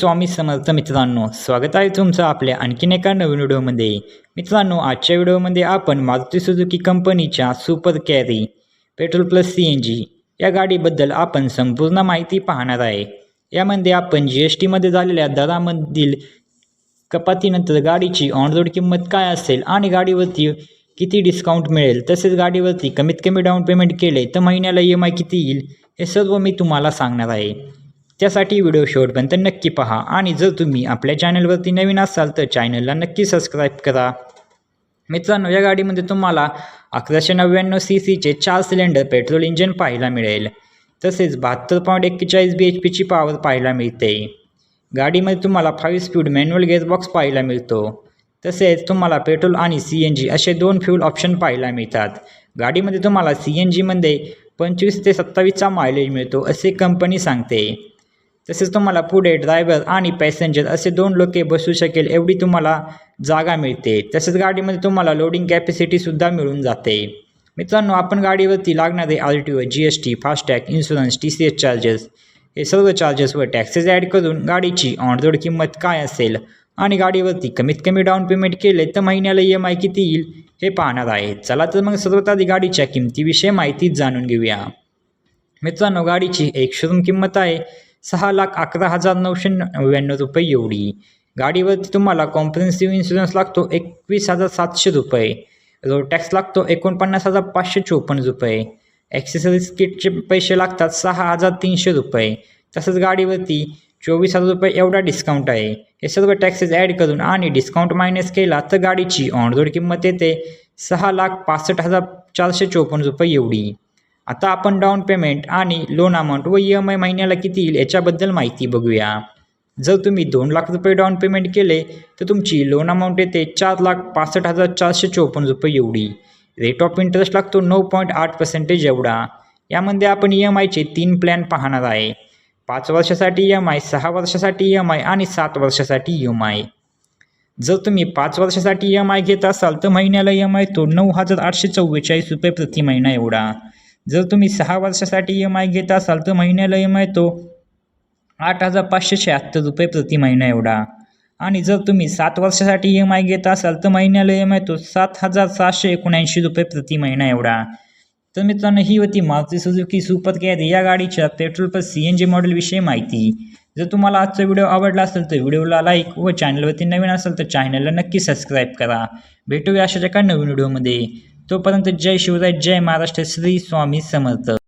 स्वामी समर्थ मित्रांनो स्वागत आहे तुमचं आपल्या आणखीन एका नवीन व्हिडिओमध्ये. मित्रांनो आजच्या व्हिडिओमध्ये आपण मारुती सुझुकी कंपनीच्या Super Carry petrol plus C N G या गाडीबद्दल आपण संपूर्ण माहिती पाहणार आहे. यामध्ये आपण जी एस टीमध्ये झालेल्या दरामधील कपातीनंतर गाडीची ऑनरोड किंमत काय असेल आणि गाडीवरती किती डिस्काउंट मिळेल तसेच गाडीवरती कमीत कमी डाऊन पेमेंट केले तर महिन्याला ई एम आय किती येईल हे सर्व मी तुम्हाला सांगणार आहे. त्यासाठी व्हिडिओ शेवटपर्यंत नक्की पहा. आणि जर तुम्ही आपल्या चॅनलवरती नवीन असाल तर चॅनलला नक्की सबस्क्राईब करा. मित्रांनो या गाडीमध्ये तुम्हाला अकराशे नव्याण्णव सी सीचे चार सिलेंडर पेट्रोल इंजिन पाहायला मिळेल. तसेच बहात्तर पॉईंट एक्केचाळीस बी एच पीची पॉवर पाहायला मिळते. गाडीमध्ये तुम्हाला फाईव्ह स्पीड मॅन्युअल गेअरबॉक्स पाहायला मिळतो. तसेच तुम्हाला पेट्रोल आणि सी एन जी असे दोन फ्यूल ऑप्शन पाहायला मिळतात. गाडीमध्ये तुम्हाला सी एन जीमध्ये पंचवीस ते सत्तावीसचा मायलेज मिळतो असे कंपनी सांगते. तसेच तुम्हाला पुढे ड्रायव्हर आणि पॅसेंजर असे दोन लोके बसू शकेल एवढी तुम्हाला जागा मिळते. तसेच गाडीमध्ये तुम्हाला लोडिंग कॅपॅसिटीसुद्धा मिळून जाते. मित्रांनो आपण गाडीवरती लागणारे R T O G S T FASTag insurance T C S charges हे सर्व चार्जेस व टॅक्सेस ॲड करून गाडीची ऑनरोड किंमत काय असेल आणि गाडीवरती कमीत कमी डाऊन पेमेंट केले तर महिन्याला ई एम आय किती येईल हे पाहणार आहे. चला तर मग सर्वात आधी गाडीच्या किमतीविषयी माहिती जाणून घेऊया. मित्रांनो गाडीची एक शोरूम किंमत आहे. सहा लाख अकरा हजार नऊशे नव्याण्णव रुपये एवढी. गाडीवरती तुम्हाला कॉम्प्रिहेन्सिव्ह इन्शुरन्स लागतो एकवीस हजार सातशे रुपये. रोड टॅक्स लागतो एकोणपन्नास हजार पाचशे चोपन्न रुपये. ॲक्सेसरीज किटचे पैसे लागतात सहा हजार तीनशे रुपये. तसंच गाडीवरती चोवीस हजार रुपये एवढा डिस्काउंट आहे. हे सर्व टॅक्सेस ॲड करून आणि डिस्काउंट मायनस केला तर गाडीची ऑनरोड किंमत येते सहा लाख पासष्ट हजार चारशे चोपन्न रुपये एवढी. आता आपण डाऊन पेमेंट आणि लोन अमाऊंट व ई एम आय महिन्याला किती येईल याच्याबद्दल माहिती बघूया. जर तुम्ही दोन लाख रुपये डाऊन पेमेंट केले तर तुमची लोन अमाऊंट येते चार लाख पासष्ट हजार चारशे चोपन्न रुपये एवढी. रेट ऑफ इंटरेस्ट लागतो नऊ पॉईंट आठ पर्सेंटेज एवढा. यामध्ये आपण ई एम आयचे तीन प्लॅन पाहणार आहे. पाच वर्षासाठी ई एम आय सहा वर्षासाठी ई एम आय आणि सात वर्षासाठी ई एम आय जर तुम्ही पाच वर्षासाठी ई एम आय घेत असाल तर महिन्याला ई एम आय तो नऊ हजार आठशे चव्वेचाळीस रुपये प्रति महिना एवढा. जर तुम्ही सहा वर्षासाठी ई एम आय घेत असाल तर महिन्याला ई एम आय तो आठ हजार पाचशे शहात्तर रुपये प्रति महिना एवढा. आणि जर तुम्ही सात वर्षासाठी ई एम आय घेत असाल तर महिन्याला ई एम आय तो सात हजार सहाशे एकोणऐंशी रुपये प्रति महिना एवढा. तर मित्रांनो ही होती मारुती सुझुकी सुपर कॅरी या गाडीच्या पेट्रोल पर सी एन जी मॉडेलविषयी माहिती. जर तुम्हाला आजचा व्हिडिओ आवडला असेल तर व्हिडिओला लाईक व चॅनलवरती नवीन असेल तर चॅनलला नक्की सबस्क्राईब करा. भेटूया अशाच्या एका नवीन व्हिडिओमध्ये. तोपर्यंत जय शिवराय जय महाराष्ट्र श्री स्वामी समर्थ.